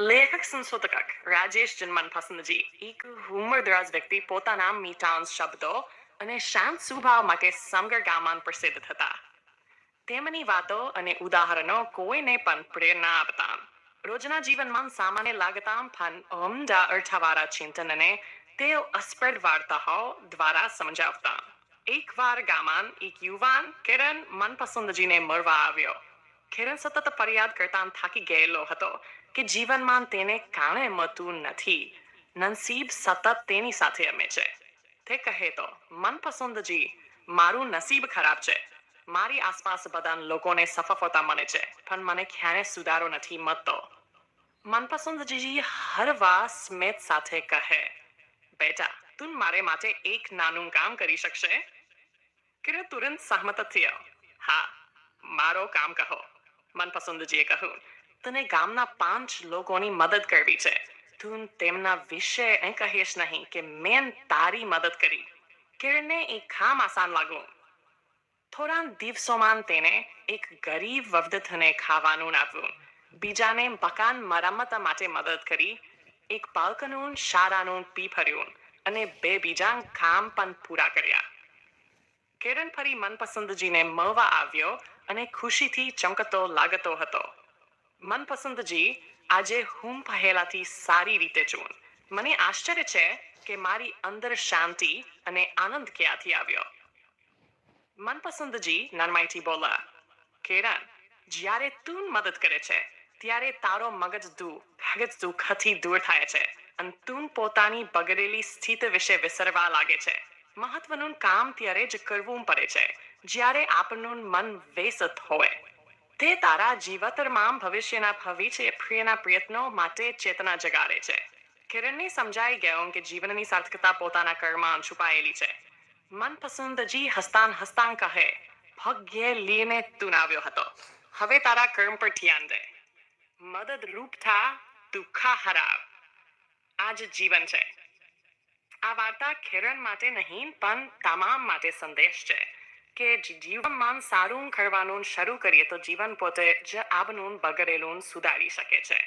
લેખક સંશોધક રાજેશ જન્મન પસંદજી એક ઉંમરદરાજ વ્યક્તિ પોતાના મીઠાંશ શબ્દો અને શાંત સ્વભાવ માટે સમગ્ર ગામમાં પ્રસિદ્ધ થતા. તેમની વાતો અને ઉદાહરણો કોઈને પણ પ્રેરણા આપતા. રોજના જીવનમાં સામાન્ય લાગતા પણ ઉમદા અર્થવાળા ચિંતનને તેઓ અસ્પ્રેડ વાર્તાઓ દ્વારા સમજાવતા. એકવાર ગામાન એક યુવાન કિરણ મનપસંદજીને મળવા આવ્યો. કિરણ સતત ફરિયાદ કરતા થાકી ગયેલો હતો કે જીવનમાં તેને કાણે મળતું નથી. નસીબ સતત તેની સાથે અમે છે. તે કહે તો, મનપસંદજી, મારું નસીબ ખરાબ છે. મારી આસપાસ બધા લોકોને સફળતા મળે છે, પણ મને ક્યારે સુધારો નથી મળતો. મનપસંદજી હરવા સ્મિત સાથે કહે, બેટા, તું મારે માટે એક નાનું કામ કરી શકશે? કિરણ તુરંત સહમત થયો. હા, મારો કામ કહો. મનપસંદજીએ કહ્યું તને ગામના પાંચ લોકોની મદદ કરવી છે. તું તેમના વિશે એ કહીશ નહીં કે મેં તારી મદદ કરી. કિરણને એ ખામ આસાન લાગ્યું થોડા દિવસોમાં તેને એક ગરીબ વવદથને ખાવાનું આપ્યું બીજાને મકાન મરામત માટે મદદ કરી, એક બાળકનું શાળાનું પી ફર્યું અને બે બીજા કામ પણ પૂરા કર્યા. કિરણ ફરી મનપસંદજીને મળવા આવ્યો અને ખુશીથી ચમકતો લાગતો હતો. મનપસંદજી આજે હું પહેલાથી સારી રીતે છું. મને આશ્ચર્ય છે કે મારી અંદર શાંતિ અને આનંદ ક્યાંથી આવ્યો? મનપસંદજી નરમાઈથી બોલા કેરણ જ્યારે તું મદદ કરે છે, ત્યારે તારો મગજ દુ મગજ દુઃખથી દૂર થાય છે, અને તું પોતાની બગડેલી સ્થિતિ વિશે વિસરવા લાગે છે. મહત્વનું કામ ત્યારે જ કરવું પડે છે. જ્યારે આપણનું મન વેસત હોય, તે તારા જીવતરમાં ભવિષ્યના ભવિષ્ય પ્રિયના પ્રયત્નો માટે ચેતના જગાડે છે. કિરણને સમજાઈ ગયું કે જીવનની સાર્થકતા પોતાના કર્મમાં છુપાયેલી છે. મનપસંદજી હસ્તાન હસ્તાન કહે, ભગ્ય લઈને તું આવ્યો હતો. હવે તારા કર્મ પર ધ્યાન દે. મદદરૂપ થા દુઃખા હરાવ આજ જીવન છે. આ વાર્તા કિરણ માટે નહીં, પણ તમામ માટે સંદેશ છે કે જીવનમાં સારું કરવાનું શરૂ કરીએ તો જીવન પોતે જ આપનું બગડેલું સુધારી શકે છે.